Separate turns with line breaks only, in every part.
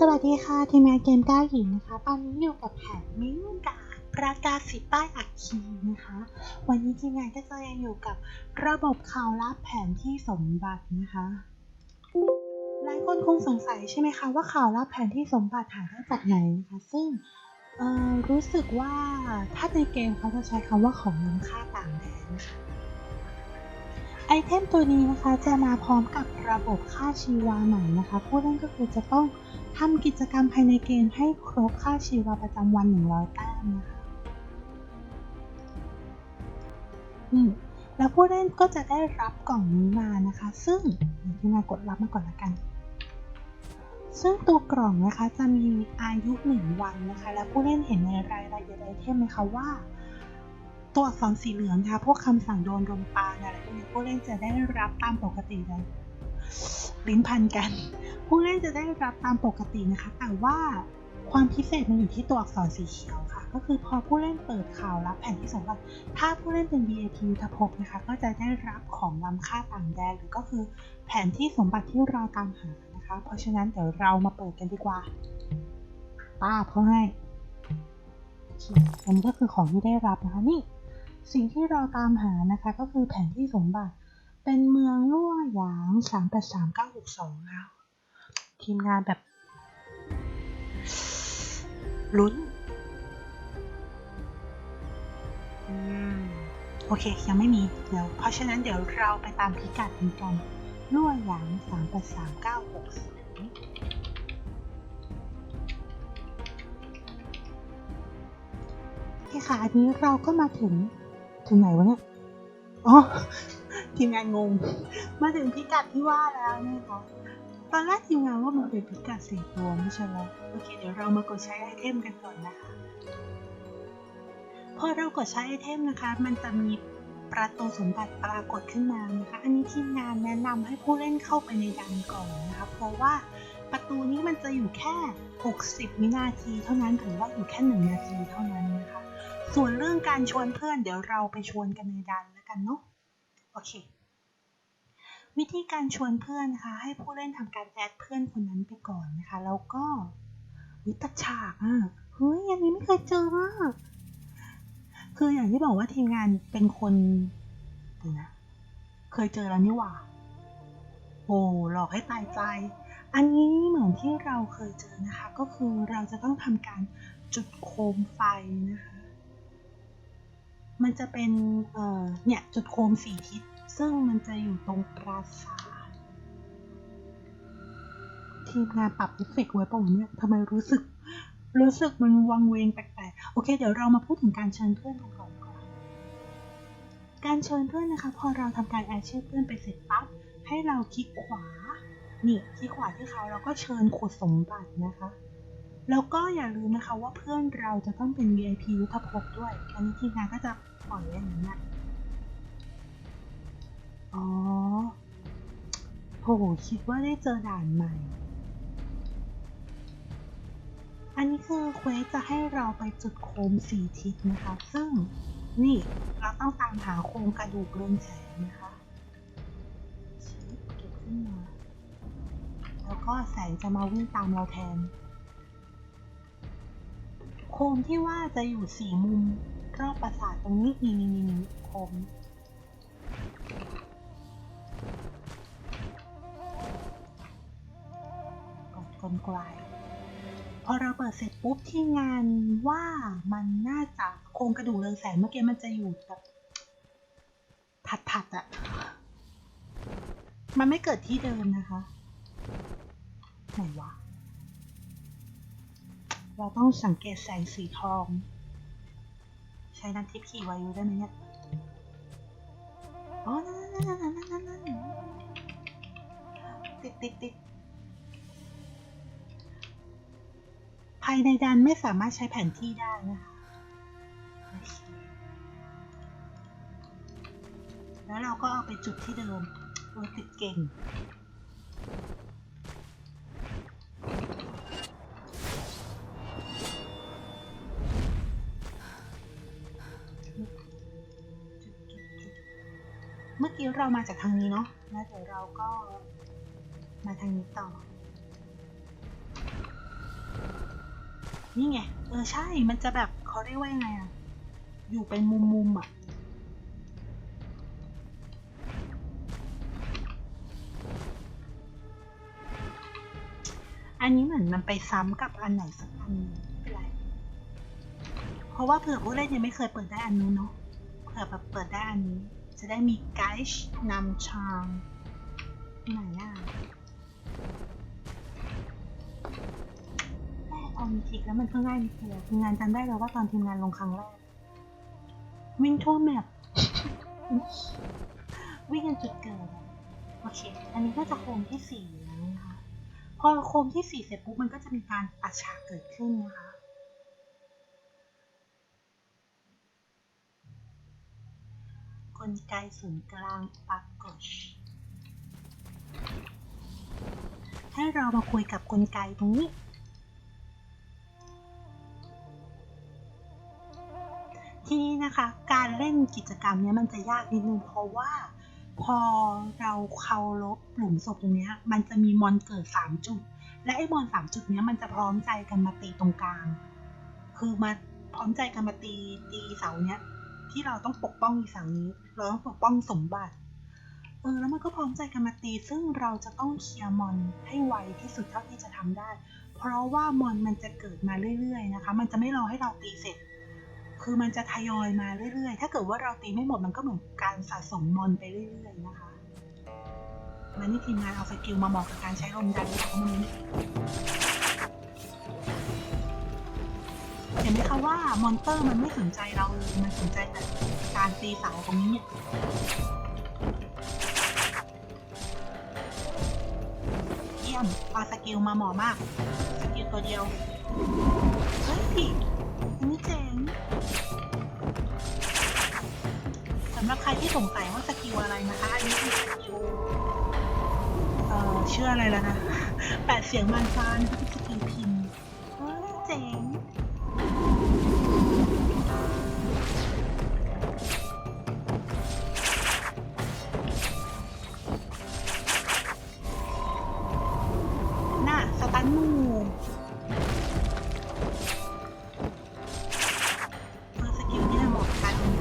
สวัสดีค่ะ ทีมงานเกมก้าหญิงนะคะ ตอนนี้อยู่กับแผนมิ้งกาประกาศสิทธิ์ป้ายอักคีนะคะ วันนี้ทีมงานก็จะยังอยู่กับระบบข่าวลับแผนที่สมบัตินะคะ หลายคนคงสงสัยใช่ไหมคะว่าข่าวลับแผนที่สมบัติหาได้จากไหนนะคะ ซึ่งรู้สึกว่าถ้าในเกมเขาจะใช้คำว่าของล้ำค่าต่างแดนนะคะไอเทมตัวนี้นะคะจะมาพร้อมกับระบบค่าชีวาใหม่นะคะ ผู้เล่นก็คือจะต้อง ทำกิจกรรมภายในเกมให้ครบค่าชีวประจำวัน 100 แต้มนะคะแล้วผู้เล่นก็จะได้รับกล่องนี้มานะคะ ซึ่งเดี๋ยวที่มากดรับมาก่อนละกัน ซึ่งตัวกล่องนะคะจะมีอายุ 1 วันนะคะ และผู้เล่นเห็นในรายละเอียดไอเทมไหมคะว่า ตัวอักษรสีเหลืองนะคะพวกคำสั่งโดนลมปาอะไรพวกนี้ผู้เล่นจะได้รับตามปกติเลย ลิ้นพันกันผู้เล่นจะได้รับตามปกตินะคะ แต่ว่าความพิเศษมันอยู่ที่ตัวอักษรสีเขียวค่ะ ก็คือพอผู้เล่นเปิดข่าวรับแผ่นที่สมบัติถ้าผู้เล่นเป็น VIP ทภพนะคะ ก็จะได้รับของล้ำค่าต่างแดนหรือก็คือแผนที่สมบัติที่เราตามหานะคะ เพราะฉะนั้นเดี๋ยวเรามาเปิดกันดีกว่า ป้าบเขาให้โอเคอันนี้ก็คือของที่ได้รับนะคะนี่ สิ่งที่เราตามหานะคะ ก็คือแผนที่สมบัติ เป็นเมืองลั่วหยาง383962ค่ะทีมงานแบบลุ้น อืม โอเค ยังไม่มี เดี๋ยว เพราะฉะนั้นเดี๋ยวเราไปตามพิกัดนี้กันลั่วหยาง383962โอเคค่ะ อันนี้เราก็มาถึง ถึงไหนวะเนี่ย อ๋อ ทีมงานงง มาถึงพิกัดที่ว่าแล้วนะคะตอนแรกทีมงานว่ามันเป็นพิกัดสี่ตัวไม่ใช่เหรอโอเค เดี๋ยวเรามากดใช้ไอเทมกันก่อนนะคะ พอเรากดใช้ไอเทมนะคะ มันจะมีประตูสมบัติปรากฏขึ้นมานะคะ อันนี้ทีมงานแนะนำให้ผู้เล่นเข้าไปในดันก่อนนะคะ เพราะว่าประตูนี้มันจะอยู่แค่ 60 วินาทีเท่านั้นหรือว่าอยู่แค่ 1 นาทีเท่านั้นนะคะ ส่วนเรื่องการชวนเพื่อนเดี๋ยวเราไปชวนกันในดันแล้วกันเนาะ โอเค วิธีการชวนเพื่อนนะคะ ให้ผู้เล่นทำการแอดเพื่อนคนนั้นไปก่อนนะคะ แล้วก็วิตัดฉากอะเฮ้ยอันนี้ไม่เคยเจอมากคืออย่างที่บอกว่าทีมงานเป็นคนเดี๋ยวนะ เคยเจอแล้วนี่หว่าโอ้หลอกให้ตายใจ อันนี้เหมือนที่เราเคยเจอนะคะ ก็คือเราจะต้องทำการจุดโคมไฟนะคะ มันจะเป็นเอ่อเนี่ยจุดโคมสี่ทิศ ซึ่งมันจะอยู่ตรงปราสาททีมงานปรับเอฟเฟกต์ไว้เปล่าวะเนี่ยทำไมรู้สึก รู้สึกมันวังเวงแปลกๆ โอเค เดี๋ยวเรามาพูดถึงการเชิญเพื่อนกันก่อนก่อน การเชิญเพื่อนนะคะ พอเราทำการแอดชื่อเพื่อนไปเสร็จปั๊บ ให้เราคลิกขวา นี่คลิกขวาที่เขาแล้วก็เชิญขุดสมบัตินะคะ แล้วก็อย่าลืมนะคะว่าเพื่อนเราจะต้องเป็น VIP ยุทธภพด้วย อันนี้ทีมงานก็จะปล่อยไว้อย่างนั้นะอ๋อโหคิดว่าได้เจอด่านใหม่ อันนี้คือเควสจะให้เราไปจุดโคมสีทิศนะคะ ซึ่งนี่เราต้องตามหาโครงกระดูกเรืองแสงนะคะชิบเก็บขึ้นมา แล้วก็แสงจะมาวิ่งตามเราแทน โคมที่ว่าจะอยู่สี่มุมรอบปราสาทตรงนี้นี่นี่นี่โคมกดกลไกลพอเราเปิดเสร็จปุ๊บที่งานว่ามันน่าจะโครงกระดูกเรืองแสงเมื่อกี้มันจะอยู่แบบถัดๆอะ มันไม่เกิดที่เดิมนะคะ ไหนวะ เราต้องสังเกตแสงสีทอง ใช้นันทิพย์ขี่วายุได้ไหมเนี่ย อ๋อ นั่นนั่นนั่นนั่นนั่นติดติดติดภายในดันไม่สามารถใช้แผนที่ได้นะคะแล้วเราก็เอาไปจุดที่เดิมโอ้ยติดเก่ง เมื่อกี้เรามาจากทางนี้เนาะ แล้วเดี๋ยวเราก็มาทางนี้ต่อ นี่ไง เออใช่ มันจะแบบเขาเรียกว่ายังไงอะอยู่เป็นมุมมุมๆอะอันนี้เหมือนมันไปซ้ำกับอันไหนสักอันไม่เป็นไร เพราะว่าเผื่อผู้เล่นยังไม่เคยเปิดได้อันนู้นเนาะ เผื่อแบบเปิดได้อันนี้ จะได้มีไกด์นำทางไหนอะแม่ตอนมีทริกแล้วมันก็ง่ายนิดเดียวทีมงานจำได้แล้วว่าตอนทีมงานลงครั้งแรก วิ่งทั่วแมปวิ่งกันจุดเกิดโอเค อันนี้ก็จะโคมที่สี่แล้วนะคะ พอโคมที่สี่เสร็จปุ๊บมันก็จะมีการตัดฉากเกิดขึ้นนะคะ ลไกศูนย์กลางปรากฏ ให้เรามาคุยกับกลไกตรงนี้ ทีนี้นะคะการเล่นกิจกรรมนี้มันจะยากนิดนึงเพราะว่าพอเราเคารพหลุมศพตรงนี้มันจะมีมอนเกิดสามจุด และไอ้มอนสามจุดนี้มันจะพร้อมใจกันมาตีตรงกลาง คือมาพร้อมใจกันมาตีตีเสาเนี้ยที่เราต้องปกป้องอีเสานี้ ราต้องปกป้องสมบัติ เออแล้วมันก็พร้อมใจกันมาตี ซึ่งเราจะต้องเคลียร์มอนให้ไวที่สุดเท่าที่จะทำได้ เพราะว่ามอนมันจะเกิดมาเรื่อยๆนะคะ มันจะไม่รอให้เราตีเสร็จ คือมันจะทยอยมาเรื่อยๆ ถ้าเกิดว่าเราตีไม่หมดมันก็เหมือนการสะสมมอนไปเรื่อยๆนะคะมานี่ทีมงานเอาสกิลมาเหมาะกับการใช้ลมดันของมัน เห็นไหมคะว่ามอนเตอร์มันไม่สนใจเราเลยมันสนใจแต่การตีเสาตรงนี้เนี่ยเยี่ยมปาสกิลมาหมาะมาก สกิลตัวเดียว เฮ้ยผิดอันนี้เจ๋งสำหรับใครที่สงสัยว่าสกิลอะไรนะคะ อันนี้คือสกิลเอ่อเชื่ออะไรแล้วนะ แปดเสียงมันฟานะคะเป็นสกิ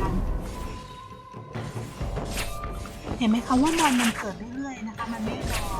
กับการเป็นเห็นไหมคะว่ามอนมันเกิดเรื่อยๆนะคะ มันไม่รอ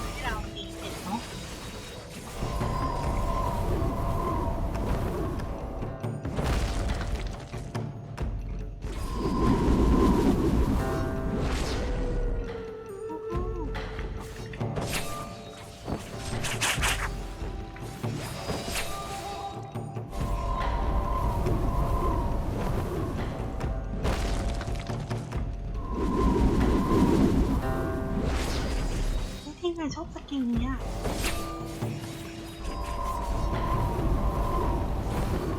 ไงชอบสกิลนี้อะ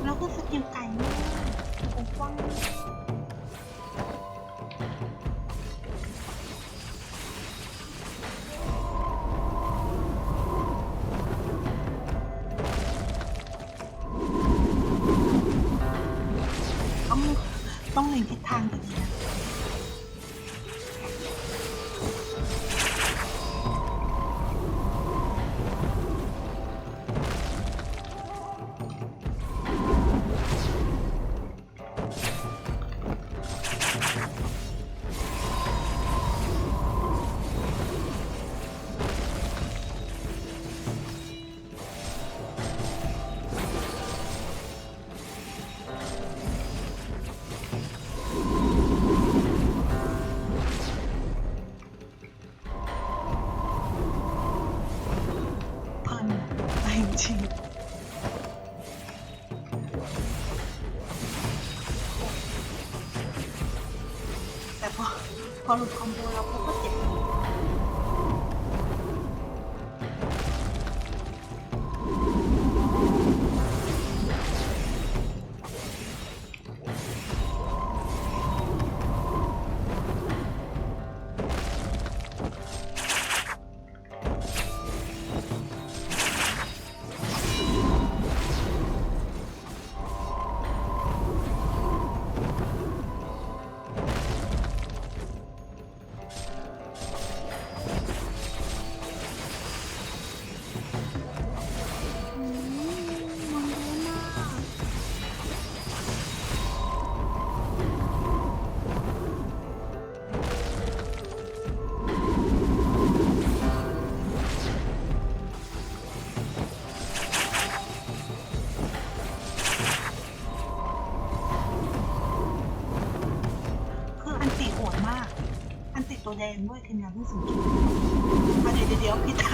แล้วก็สกิลไก่มากโอ้ฟัง ไปจริงแต่พอพอห ตัวแดงด้วยทีมงานเพิ่งสังเกตมาเดี๋ยวเดี๋ยวพี่ตา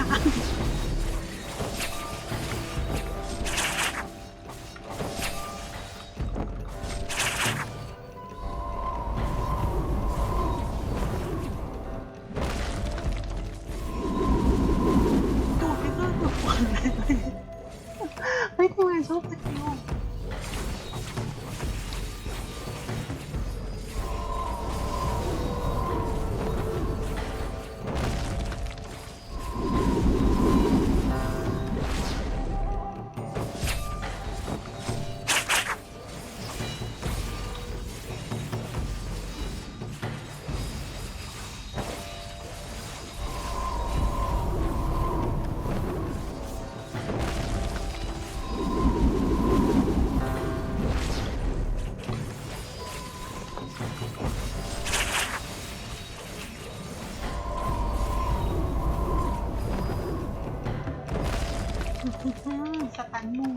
อืมสตันหมู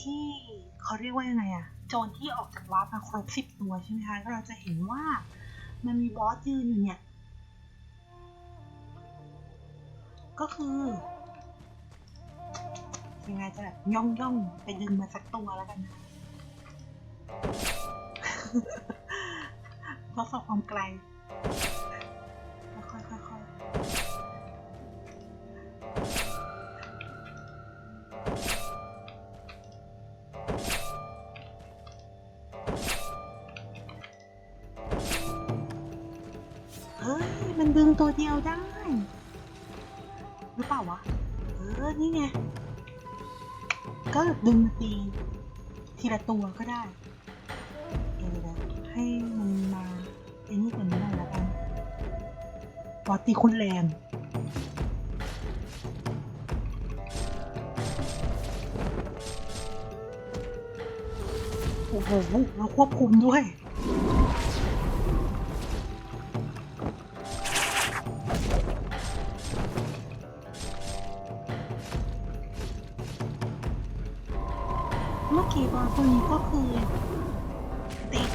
ที่เขาเรียกว่ายังไงอะโจรที่ออกจากวาร์ปมาครบสิบตัวใช่ไหมคะเราจะเห็นว่ามันมีบอสยืนอยู่เนี่ย ก็คือยังไงจะแบบย่องย่องไปดึงมาสักตัวแล้วกันนะทดสอบความไกล เดียวได้ หรือเปล่าวะ เออ นี่ไง ก็ดึงมาตี ทีละตัวก็ได้ เออให้มันมาไอ้นี่ก่อนนิดหน่อยแล้วกันปอตีคุณแรงโอ้โหเราควบคุมด้วย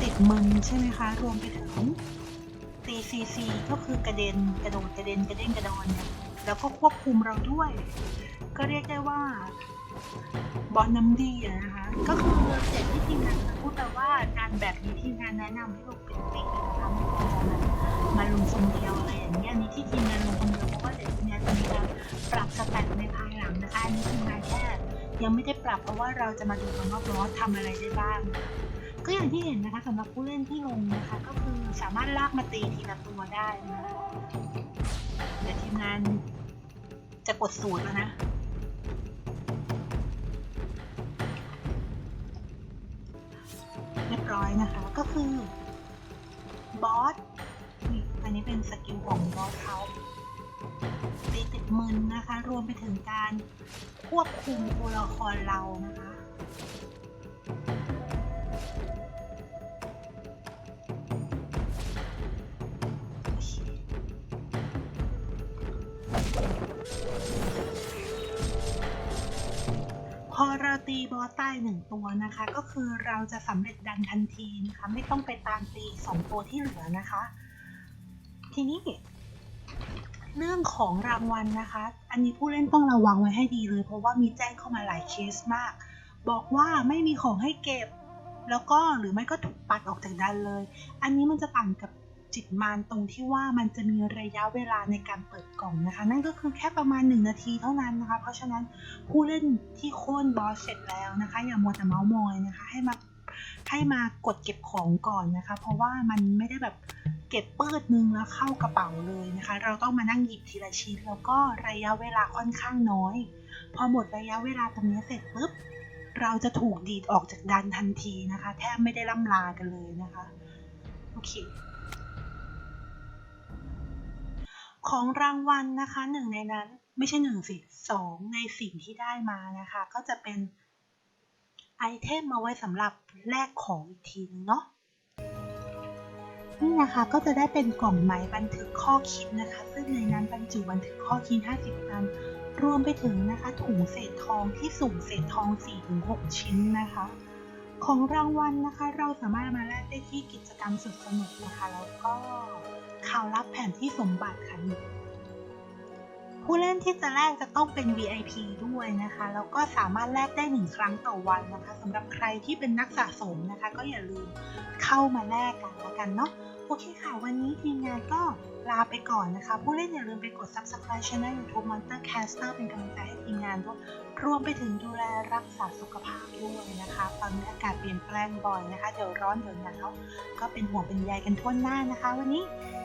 ติดมึนใช่ไหมคะ รวมไปถึงตีซีซีก็คือกระเด็นกระโดดกระเด็นกระเด้งกระดอนเนี่ยแล้วก็ควบคุมเราด้วย ก็เรียกได้ว่าบอลน้ำดีนะคะ ก็คือเจ็ดที่ทีมงานพูดแต่ว่าการแบบนี้ทีมงานแนะนำให้ลงเป็นปีนะคะไม่ควรจะมาลงคนเดียวอะไรอย่างเงี้ยนี้ที่ทีมงานลงคนเดียวเพราะว่าเดี๋ยวทีมงานจะมีการปรับสแตทในภายหลังนะคะอันนี้ทีมงานแค่ยังไม่ได้ปรับเพราะว่าเราจะมาดูกันว่าบอสทำอะไรได้บ้าง ก็อย่างที่เห็นนะคะสำหรับผู้เล่นที่ลงนะคะ ก็คือสามารถลากมาตีทีละตัวได้นะเดี๋ยวทีมงานจะกดสูตรแล้วนะเรียบร้อยนะคะ ก็คือบอสนี่อันนี้เป็นสกิลของบอสเขาตีติดมึนนะคะ รวมไปถึงการควบคุมตัวละครเรานะคะ พอเราตีบอสตายหนึ่งตัวนะคะ ก็คือเราจะสำเร็จดันทันทีนะคะ ไม่ต้องไปตามตีสองตัวที่เหลือนะคะ ทีนี้เรื่องของรางวัลนะคะ อันนี้ผู้เล่นต้องระวังไว้ให้ดีเลย เพราะว่ามีแจ้งเข้ามาหลายเคสมาก บอกว่าไม่มีของให้เก็บ แล้วก็หรือไม่ก็ถูกปัดออกจากดันเลย อันนี้มันจะต่างกับ จิตมารตรงที่ว่ามันจะมีระยะเวลาในการเปิดกล่องนะคะ นั่นก็คือแค่ประมาณ 1 นาทีเท่านั้นนะคะ เพราะฉะนั้นผู้เล่นที่โค่นบอสเสร็จแล้วนะคะ อย่ามัวแต่เมาส์มอยนะคะ ให้มาให้มากดเก็บของก่อนนะคะ เพราะว่ามันไม่ได้แบบเก็บปื้ดนึงแล้วเข้ากระเป๋าเลยนะคะ เราต้องมานั่งหยิบทีละชิ้นแล้วก็ระยะเวลาค่อนข้างน้อย พอหมดระยะเวลาตรงนี้เสร็จปุ๊บเราจะถูกดีดออกจากดันทันทีนะคะ แทบไม่ได้ล่ำลากันเลยนะคะ โอเค ของรางวัลนะคะหนึ่งในนั้นไม่ใช่หนึ่งสิสองในสิ่งที่ได้มานะคะ ก็จะเป็นไอเทมมาไว้สำหรับแลกของอีกทีนึงเนาะนี่นะคะก็จะได้เป็นกล่องไหมบันทึกข้อคิดนะคะ ซึ่งในนั้นบรรจุบันทึกข้อคิด 50อันรวมไปถึงนะคะถุงเศษทองที่สุ่มเศษทอง 4-6 ชิ้นนะคะ ของรางวัลนะคะ เราสามารถมาแลกได้ที่กิจกรรมสุดสนุกนะคะ แล้วก็ ข่าวลับแผนที่สมบัติค่ะนี่ผู้เล่นที่จะแลกจะต้องเป็น VIP ด้วยนะคะ แล้วก็สามารถแลกได้หนึ่งครั้งต่อวันนะคะสำหรับใครที่เป็นนักสะสมนะคะ ก็อย่าลืมเข้ามาแลกกันละกันเนาะ โอเคค่ะ วันนี้ทีมงานก็ลาไปก่อนนะคะ ผู้เล่นอย่าลืมไปกด subscribe channel YouTube Monster Caster เป็นกำลังใจให้ทีมงานด้วยรวมไปถึงดูแลรักษาสุขภาพด้วยนะคะ ตอนนี้อากาศเปลี่ยนแปลงบ่อยนะคะ เดี๋ยวร้อนเดี๋ยวหนาวก็เป็นห่วงเป็นใยกันทั่วหน้านะคะ วันนี้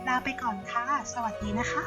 ลาไปก่อนค่ะ สวัสดีนะคะ